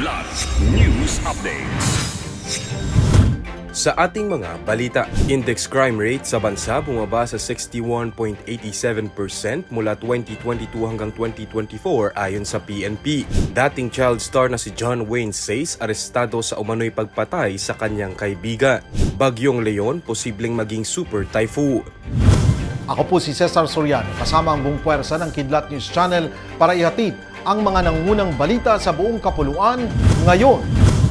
Kidlat News Updates. Sa ating mga balita, index crime rate sa bansa bumaba sa 61.87% mula 2022 hanggang 2024 ayon sa PNP. Dating child star na si John Wayne Says arestado sa umano'y pagpatay sa kanyang kaibigan. Bagyong Leon posibleng maging super typhoon. Ako po si Cesar Soriano, kasama ang buong puwersa ng Kidlat News Channel para ihatid ang mga nangungunang balita sa buong kapuluan ngayon.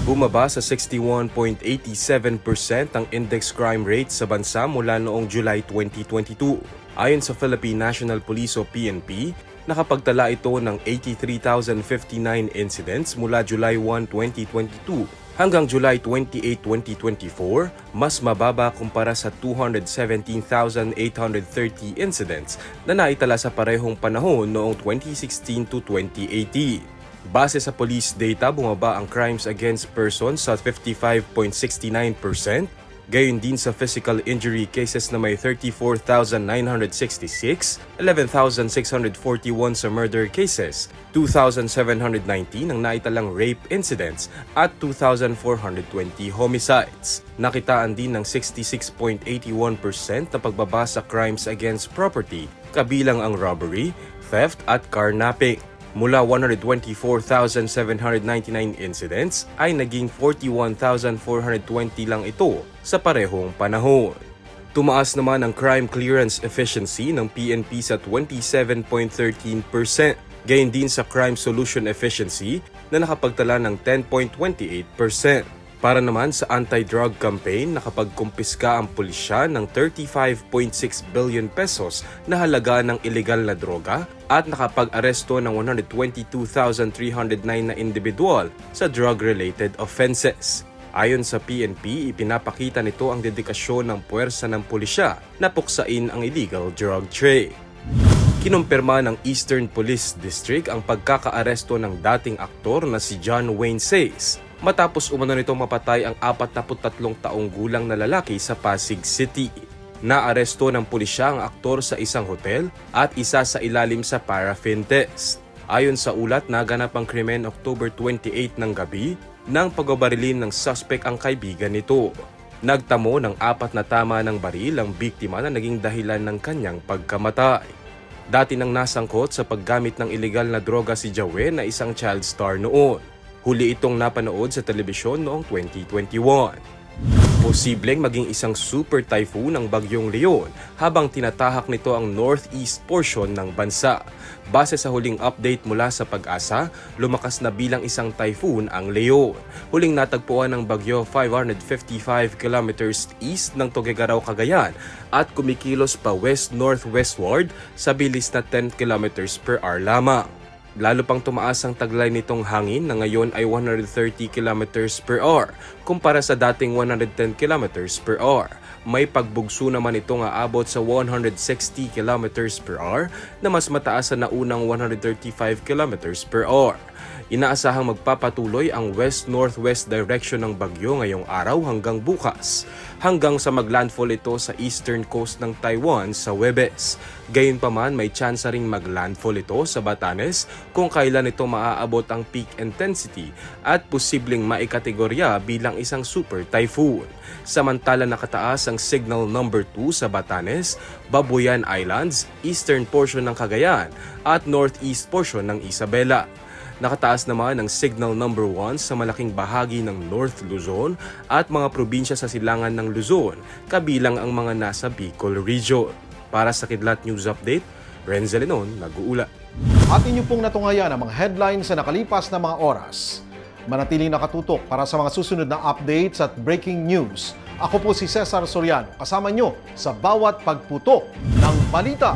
Bumaba sa 61.87% ang index crime rate sa bansa mula noong July 2022. Ayon sa Philippine National Police o PNP, nakapagtala ito ng 83,059 incidents mula July 1, 2022 hanggang July 28, 2024, mas mababa kumpara sa 217,830 incidents na naitala sa parehong panahon noong 2016 to 2018. Base sa police data, bumaba ang crimes against persons sa 55.69%, gayon din sa physical injury cases na may 34,966, 11,641 sa murder cases, 2,719 ang naitalang rape incidents at 2,420 homicides. Nakitaan din ng 66.81% na pagbaba sa crimes against property, kabilang ang robbery, theft at carnapping. Mula 124,799 incidents ay naging 41,420 lang ito sa parehong panahon. Tumaas naman ang crime clearance efficiency ng PNP sa 27.13%, gayon din sa crime solution efficiency na nakapagtala ng 10.28%. Para naman sa anti-drug campaign, nakapagkumpiska ang pulisya ng 35.6 billion pesos na halaga ng ilegal na droga at nakapag-aresto ng 122,309 na individual sa drug-related offenses. Ayon sa PNP, ipinapakita nito ang dedikasyon ng puwersa ng pulisya na puksain ang illegal drug trade. Kinumpirma ng Eastern Police District ang pagkakaaresto ng dating aktor na si John Wayne Says matapos umano nito mapatay ang 43 taong gulang na lalaki sa Pasig City. Naaresto ng pulisya ang aktor sa isang hotel at isa sa ilalim sa paraffin test. Ayon sa ulat, naganap ang krimen October 28 ng gabi nang pagbabarilin ng suspect ang kaibigan nito. Nagtamo ng apat na tama ng baril ang biktima na naging dahilan ng kanyang pagkamatay. Dati nang nasangkot sa paggamit ng ilegal na droga si Jawe na isang child star noon. Huli itong napanood sa telebisyon noong 2021. Posibleng maging isang super typhoon ang bagyong Leon habang tinatahak nito ang northeast portion ng bansa. Base sa huling update mula sa pag-asa, lumakas na bilang isang typhoon ang Leon. Huling natagpuan ng bagyo 555 kilometers east ng Tuguegarao, Cagayan at kumikilos pa west-northwestward sa bilis na 10 kilometers per hour lamang. Lalo pang tumaas ang taglay nitong hangin na ngayon ay 130 km per hour kumpara sa dating 110 km per hour. May pagbugso naman itong aabot sa 160 km per hour na mas mataas sa naunang 135 km per hour. Inaasahang magpapatuloy ang west-northwest direction ng bagyo ngayong araw hanggang bukas, hanggang sa maglandfall ito sa eastern coast ng Taiwan sa Webes. Gayunpaman may tsansa ring maglandfall ito sa Batanes kung kailan ito maaabot ang peak intensity at posibleng maikategorya bilang isang super typhoon. Samantala nakataas ang signal number 2 sa Batanes, Babuyan Islands, eastern portion ng Cagayan at northeast portion ng Isabela. Nakataas naman ang signal number 1 sa malaking bahagi ng North Luzon at mga probinsya sa silangan ng Luzon, kabilang ang mga nasa Bicol Region. Para sa Kidlat News Update, Renzel nag-uula. At inyo pong natungayan ang mga headlines sa nakalipas na mga oras. Manatiling nakatutok para sa mga susunod na updates at breaking news. Ako po si Cesar Soriano, kasama nyo sa bawat pagputok ng balita.